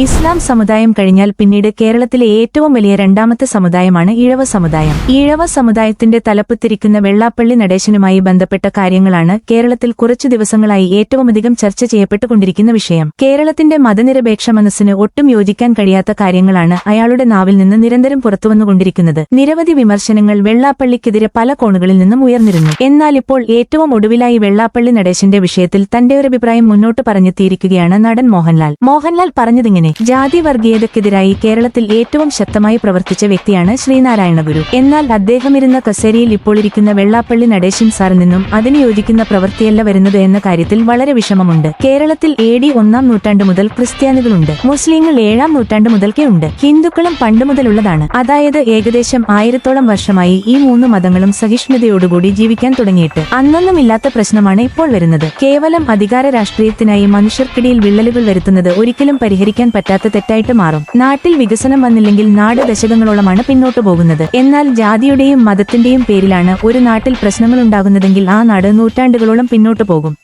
ഇസ്ലാം സമുദായം കഴിഞ്ഞാൽ പിന്നീട് കേരളത്തിലെ ഏറ്റവും വലിയ രണ്ടാമത്തെ സമുദായമാണ് ഇഴവ സമുദായം. ഇഴവ സമുദായത്തിന്റെ തലപ്പത്തിരിക്കുന്ന വെള്ളാപ്പള്ളി നടേശനുമായി ബന്ധപ്പെട്ട കാര്യങ്ങളാണ് കേരളത്തിൽ കുറച്ചു ദിവസങ്ങളായി ഏറ്റവുമധികം ചർച്ച ചെയ്യപ്പെട്ടുകൊണ്ടിരിക്കുന്ന വിഷയം. കേരളത്തിന്റെ മതനിരപേക്ഷ മനസ്സിന് ഒട്ടും യോജിക്കാൻ കഴിയാത്ത കാര്യങ്ങളാണ് അയാളുടെ നാവിൽ നിന്ന് നിരന്തരം പുറത്തുവന്നുകൊണ്ടിരിക്കുന്നത്. നിരവധി വിമർശനങ്ങൾ വെള്ളാപ്പള്ളിക്കെതിരെ പല കോണുകളിൽ നിന്നും ഉയർന്നിരുന്നു. എന്നാൽ ഇപ്പോൾ ഏറ്റവും ഒടുവിലായി വെള്ളാപ്പള്ളി നടേശന്റെ വിഷയത്തിൽ തന്റെ ഒരു അഭിപ്രായം മുന്നോട്ട് പറഞ്ഞെത്തിയിരിക്കുകയാണ് നടൻ മോഹൻലാൽ. മോഹൻലാൽ പറഞ്ഞതിങ്ങനെ ജാതി വർഗീയതക്കെതിരായി കേരളത്തിൽ ഏറ്റവും ശക്തമായി പ്രവർത്തിച്ച വ്യക്തിയാണ് ശ്രീനാരായണ ഗുരു എന്നാൽ അദ്ദേഹം ഇരുന്ന കസേരയിൽ ഇപ്പോൾ ഇരിക്കുന്ന വെള്ളാപ്പള്ളി നടേശൻ സാറിൽ നിന്നും അതിന് യോജിക്കുന്ന പ്രവൃത്തിയല്ല വരുന്നത് എന്ന കാര്യത്തിൽ വളരെ വിഷമമുണ്ട്. കേരളത്തിൽ എ ഡി ഒന്നാം നൂറ്റാണ്ട് മുതൽ ക്രിസ്ത്യാനികളുണ്ട്. മുസ്ലിങ്ങൾ ഏഴാം നൂറ്റാണ്ട് മുതൽക്കേ ഉണ്ട്. ഹിന്ദുക്കളും പണ്ട് മുതലുള്ളതാണ്. അതായത് ഏകദേശം ആയിരത്തോളം വർഷമായി ഈ മൂന്ന് മതങ്ങളും സഹിഷ്ണുതയോടുകൂടി ജീവിക്കാൻ തുടങ്ങിയിട്ട്. അന്നൊന്നുമില്ലാത്ത പ്രശ്നമാണ് ഇപ്പോൾ വരുന്നത്. കേവലം അധികാര രാഷ്ട്രീയത്തിനായി മനുഷ്യർക്കിടയിൽ വിള്ളലുകൾ വരുത്തുന്നത് ഒരിക്കലും പരിഹരിക്കാൻ പറ്റാത്ത തെറ്റായിട്ട് മാറും. നാട്ടിൽ വികസനം വന്നില്ലെങ്കിൽ നാട് ദശകങ്ങളോളമാണ് പിന്നോട്ടു പോകുന്നത്. എന്നാൽ ജാതിയുടെയും മതത്തിന്റെയും പേരിലാണ് ഒരു നാട്ടിൽ പ്രശ്നങ്ങൾ ഉണ്ടാകുന്നതെങ്കിൽ ആ നാട് നൂറ്റാണ്ടുകളോളം പിന്നോട്ടു പോകും.